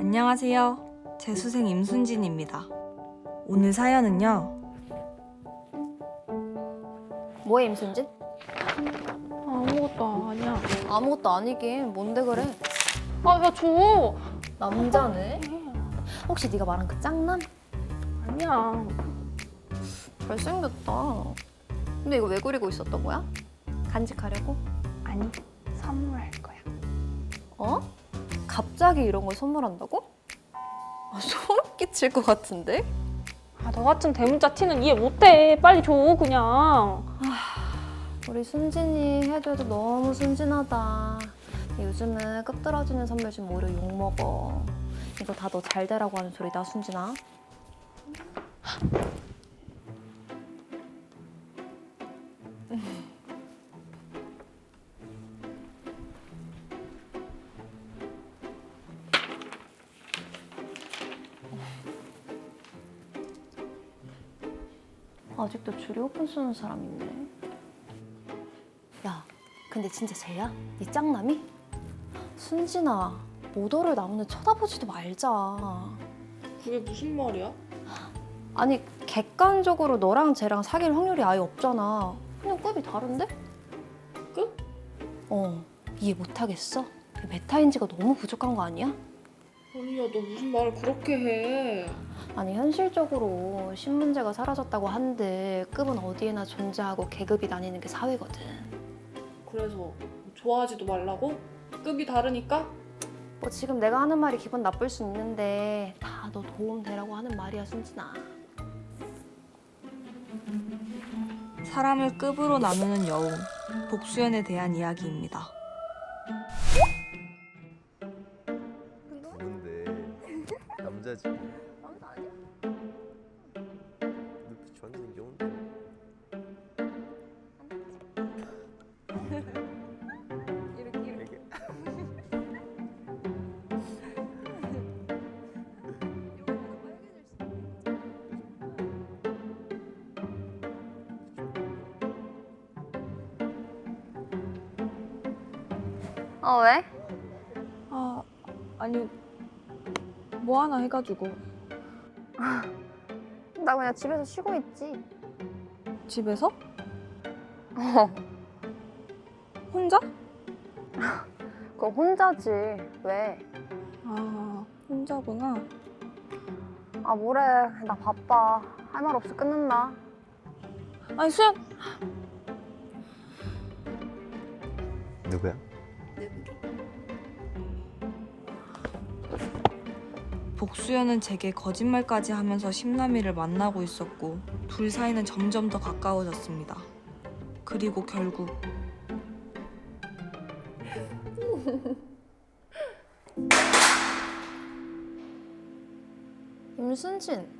안녕하세요. 재수생 임순진입니다. 오늘 사연은요. 뭐해 임순진? 아무것도 아니야. 아무것도 아니긴 뭔데 그래? 아, 야, 줘. 남자네? 혹시 네가 말한 그 짱남? 아니야. 잘생겼다. 근데 이거 왜 그리고 있었던 거야? 간직하려고? 아니, 선물할 거야. 어? 갑자기 이런 걸 선물한다고? 아, 소름 끼칠 것 같은데? 아, 너 같은 대문자 티는 이해 못해. 빨리 줘, 그냥. 우리 순진이 해도 해도 너무 순진하다. 요즘은 끝 떨어지는 선물 좀 오히려 욕먹어. 이거 다 너 잘 되라고 하는 소리다, 순진아. 아직도 줄이 오픈 쓰는 사람 있네. 야, 근데 진짜 쟤야? 네 짱남이? 순진아, 모더를 나무는 쳐다보지도 말자. 그게 무슨 말이야? 아니, 객관적으로 너랑 쟤랑 사귈 확률이 아예 없잖아. 그냥 급이 다른데? 급? 어, 이해 못하겠어? 메타인지가 너무 부족한 거 아니야? 아니야, 너 무슨 말을 그렇게 해. 아니, 현실적으로 신문제가 사라졌다고 한들 급은 어디에나 존재하고 계급이 나뉘는 게 사회거든. 그래서 좋아하지도 말라고? 급이 다르니까? 뭐 지금 내가 하는 말이 기분 나쁠 수 있는데 다 너 도움 되라고 하는 말이야, 순진아. 사람을 급으로 나누는 여운, 복수연에 대한 이야기입니다. 완전 귀여운데. 이렇게 이렇게. 어 왜? 아, 아니, 뭐 하나 해가지고. 나 그냥 집에서 쉬고 있지. 집에서? 어, 혼자? 그럼 혼자지. 왜? 아, 혼자구나. 아 뭐래? 나 바빠. 할 말 없이 끊는다. 아니, 수연! 누구야? 복수연은 제게 거짓말까지 하면서 심남이를 만나고 있었고 둘 사이는 점점 더 가까워졌습니다. 그리고 결국 임순진.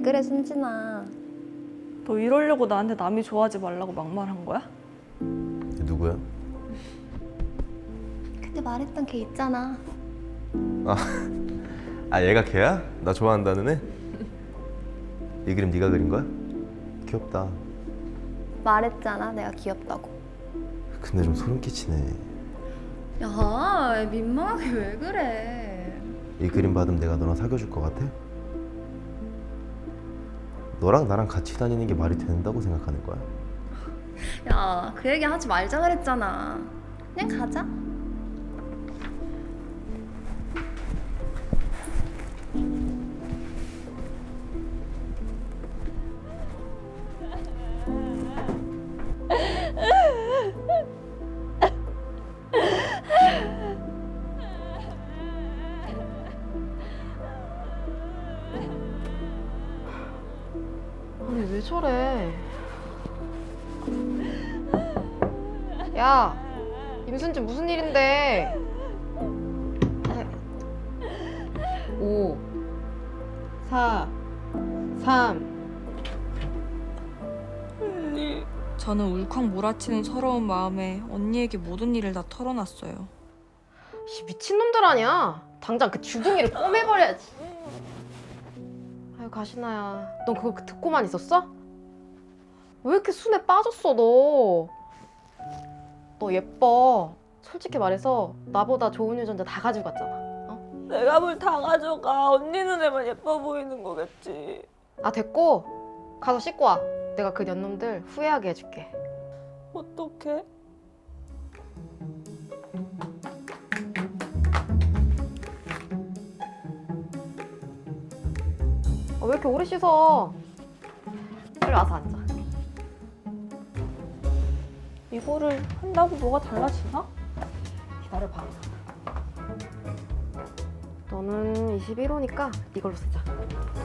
왜 그래 순진아? 너 이러려고 나한테 남이 좋아하지 말라고 막말한 거야? 누구야? 그때 말했던 걔 있잖아. 아 얘가 걔야? 나 좋아한다는 애? 이 그림 네가 그린 거야? 귀엽다. 말했잖아 내가 귀엽다고. 근데 좀 소름 끼치네. 야 민망하게 왜 그래? 이 그림 받으면 내가 너랑 사귀어 줄 것 같아? 너랑 나랑 같이 다니는 게 말이 된다고 생각하는 거야? 야 그 얘기 하지 말자 그랬잖아. 그냥 가자. 왜 저래? 야, 임순진 무슨 일인데? 5 4 3 저는 울컥 몰아치는 서러운 마음에 언니에게 모든 일을 다 털어놨어요. 이 미친놈들 아니야? 당장 그 주둥이를 꼬매버려야지. 아이고 가시나야. 넌 그거 듣고만 있었어? 왜 이렇게 순에 빠졌어, 너? 너 예뻐. 솔직히 말해서 나보다 좋은 유전자 다 가지고 갔잖아. 내가 뭘 다 가져가. 언니 눈에만 예뻐 보이는 거겠지. 아, 됐고. 가서 씻고 와. 내가 그 년놈들 후회하게 해줄게. 어떡해? 왜 이렇게 오래 씻어? 빨리 와서 앉아. 이거를 한다고 뭐가 달라지나? 기다려봐. 너는 21호니까 이걸로 쓰자. 자.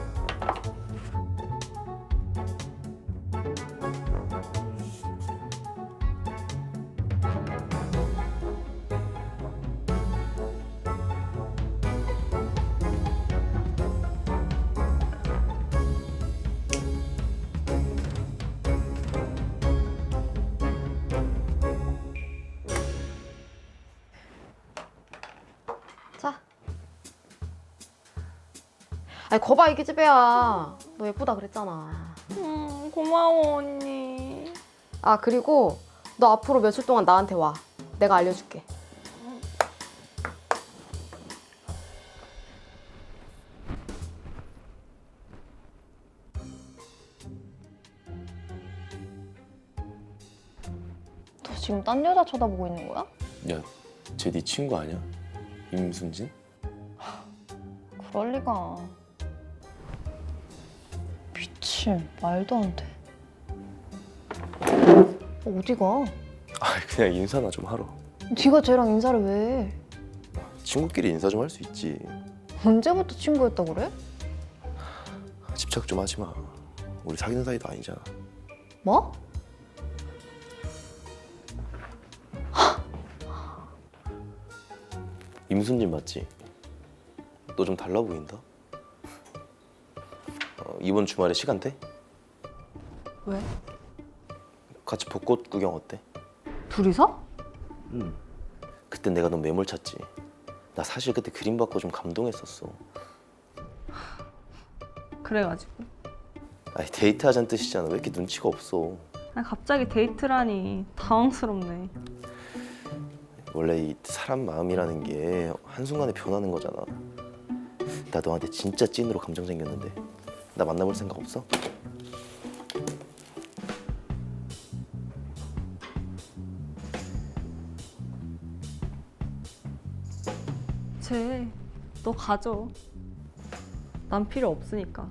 아니 거봐 이게 집애야. 너 예쁘다 그랬잖아. 음, 고마워, 언니. 아 그리고 너 앞으로 며칠 동안 나한테 와. 내가 알려줄게. 너 지금 딴 여자 쳐다보고 있는 거야? 야, 쟤 네 친구 아니야? 임순진? 그럴 리가. 미친 말도 안 돼. 어디가? 아, 그냥 인사나 좀 하러. 네가 쟤랑 인사를 왜 해? 친구끼리 인사 좀 할 수 있지. 언제부터 친구였다 그래? 집착 좀 하지 마. 우리 사귀는 사이도 아니잖아. 뭐? 임순진 맞지? 너 좀 달라 보인다. 어, 이번 주말에 시간 돼? 왜? 같이 벚꽃 구경 어때? 둘이서? 응. 그때 내가 너 매몰 찼지. 나 사실 그때 그림 받고 좀 감동했었어. 그래가지고. 아니 데이트 하자는 뜻이잖아. 왜 이렇게 눈치가 없어? 아, 갑자기 데이트라니 당황스럽네. 원래 이 사람 마음이라는 게 한순간에 변하는 거잖아. 나 너한테 진짜 찐으로 감정 생겼는데 나 만나볼 생각 없어? 쟤, 너 가져. 난 필요 없으니까.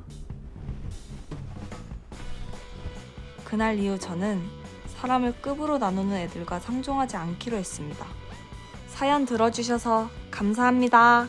그날 이후 저는 사람을 급으로 나누는 애들과 상종하지 않기로 했습니다. 사연 들어주셔서 감사합니다.